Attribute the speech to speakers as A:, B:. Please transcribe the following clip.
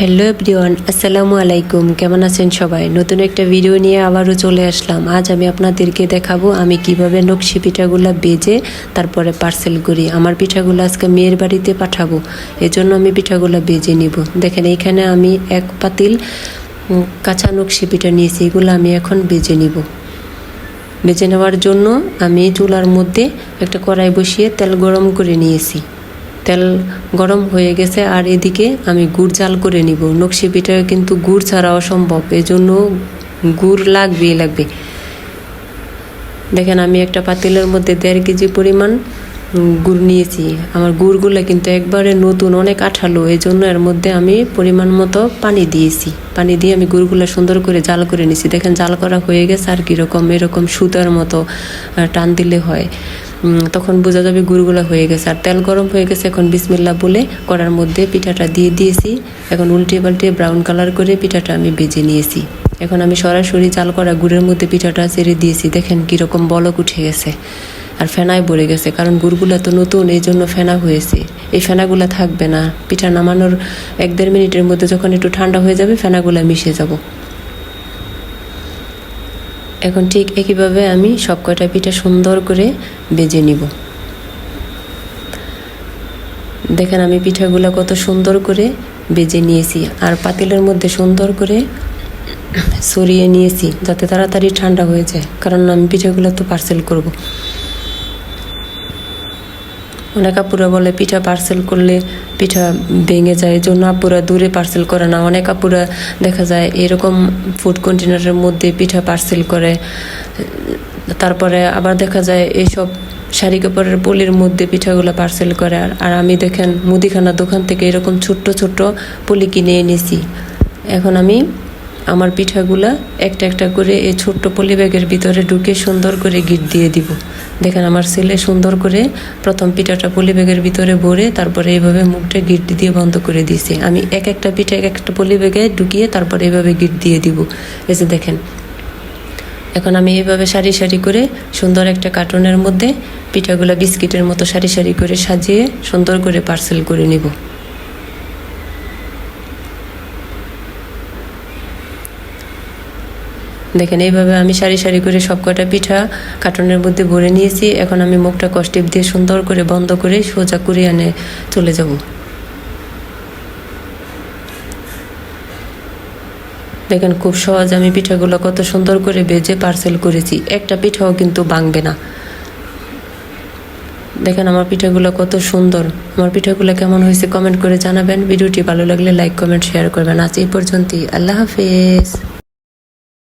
A: Hello everyone আসসালামু আলাইকুম কেমন আছেন সবাই? নতুন একটা ভিডিও নিয়ে আবারও চলে আসলাম। আজ আমি আপনাদেরকে দেখাবো আমি কীভাবে নকশি পিঠাগুলো বেজে তারপরে পার্সেল করি। আমার পিঠাগুলো আজকে মেয়ের বাড়িতে পাঠাবো। এজন্য আমি পিঠাগুলো বেজে নিব। দেখেন, এইখানে আমি এক পাতিল কাঁচা নকশি পিঠা নিয়েছি। এগুলো আমি এখন বেজে নিব। বেজে নেওয়ার জন্য আমি চুলার মধ্যে একটা কড়াই বসিয়ে তেল গরম করে নিয়েছি। তেল গরম হয়ে গেছে আর এদিকে আমি গুড় জাল করে নিব। নকশি পিঠায় কিন্তু গুড় ছাড়া অসম্ভব, এজন্য গুড় লাগবেই লাগবে। দেখেন আমি একটা পাতিলের মধ্যে দেড় কেজি পরিমাণ গুড় নিয়েছি। আমার গুড়গুলো কিন্তু একবারে নতুন, অনেক আঠালো। এই জন্য এর মধ্যে আমি পরিমাণ মতো পানি দিয়েছি। পানি দিয়ে আমি গুড়গুলো সুন্দর করে জাল করে নিয়েছি দেখেন জাল করা হয়ে গেছে আর কীরকম, এরকম সুতার মতো টান দিলে হয়। তখন বোঝা যাবে গুড়গুলো হয়ে গেছে। আর তেল গরম হয়ে গেছে এখন বিসমিল্লা বলে কড়ার মধ্যে পিঠাটা দিয়ে দিয়েছি। এখন উল্টে পাল্টে ব্রাউন কালার করে পিঠাটা আমি বেজে নিয়েছি। এখন আমি সরাসরি চাল করা গুড়ের মধ্যে পিঠাটা ছেড়ে দিয়েছি। দেখেন কীরকম বলক উঠে গেছে। আর ফেনায় ভরে গেছে, কারণ গুড়গুলো তো নতুন, এই জন্য ফেনা হয়েছে। এই ফেনাগুলো থাকবে না। পিঠা নামানোর এক দেড় মিনিটের মধ্যে যখন একটু ঠান্ডা হয়ে যাবে, ফেনাগুলা মিশে যাব। এখন ঠিক একইভাবে আমি সব কয়টা পিঠা সুন্দর করে বেজে নিব। দেখেন আমি পিঠাগুলো কত সুন্দর করে বেজে নিয়েছি, আর পাতিলের মধ্যে সুন্দর করে সরিয়ে নিয়েছি, যাতে তাড়াতাড়ি ঠান্ডা হয়ে যায়, কারণ আমি পিঠাগুলো তো পার্সেল করব। অনেক আপুরা বলে, পিঠা পার্সেল করলে পিঠা ভেঙে যায়। জন্য আপুরা দূরে পার্সেল করে না। অনেক আপুরা দেখা যায় এরকম ফুড কন্টেনারের মধ্যে পিঠা পার্সেল করে। তারপরে আবার দেখা যায় এইসব শাড়ি কাপড়ের পলির মধ্যে পিঠাগুলো পার্সেল করে। আর আমি দেখেন মুদিখানা দোকান থেকে এরকম ছোট্ট ছোট্ট পলি কিনে এনেছি। এখন আমি আমার পিঠাগুলা একটা একটা করে এই ছোট্ট পলি ব্যাগের ভিতরে ঢুকে সুন্দর করে গিট দিয়ে দিব। দেখেন আমার ছেলে সুন্দর করে প্রথম পিঠাটা পলি ব্যাগের ভিতরে ভরে তারপরে এইভাবে মুখটা গিট দিয়ে বন্ধ করে দিয়েছি। আমি এক একটা পিঠা এক একটা পলি ব্যাগে ঢুকিয়ে তারপরে এইভাবে গিট দিয়ে দিব। এই যে দেখেন, এখন আমি এইভাবে সারি সারি করে সুন্দর একটা কার্টুনের মধ্যে পিঠাগুলো বিস্কিটের মতো সারি সারি করে সাজিয়ে সুন্দর করে পার্সেল করে নিব। দেখেন, এইভাবে আমি সারি সারি করে সব কটা পিঠা কার্টনের মধ্যে ভরে নিয়েছি। এখন আমি মুখটা কষ্টিপ দিয়ে সুন্দর করে বন্ধ করে সোজা করে আনে চলে যাব। দেখেন, খুব সহজ আমি পিঠাগুলো কত সুন্দর করে বেজে পার্সেল করেছি। একটা পিঠাও কিন্তু ভাঙবে না। দেখেন, আমার পিঠাগুলো কত সুন্দর। আমার পিঠাগুলো কেমন হয়েছে কমেন্ট করে জানাবেন। ভিডিওটি ভালো লাগলে লাইক কমেন্ট শেয়ার করবেন। আজ এই পর্যন্তই। আল্লাহ হাফেজ।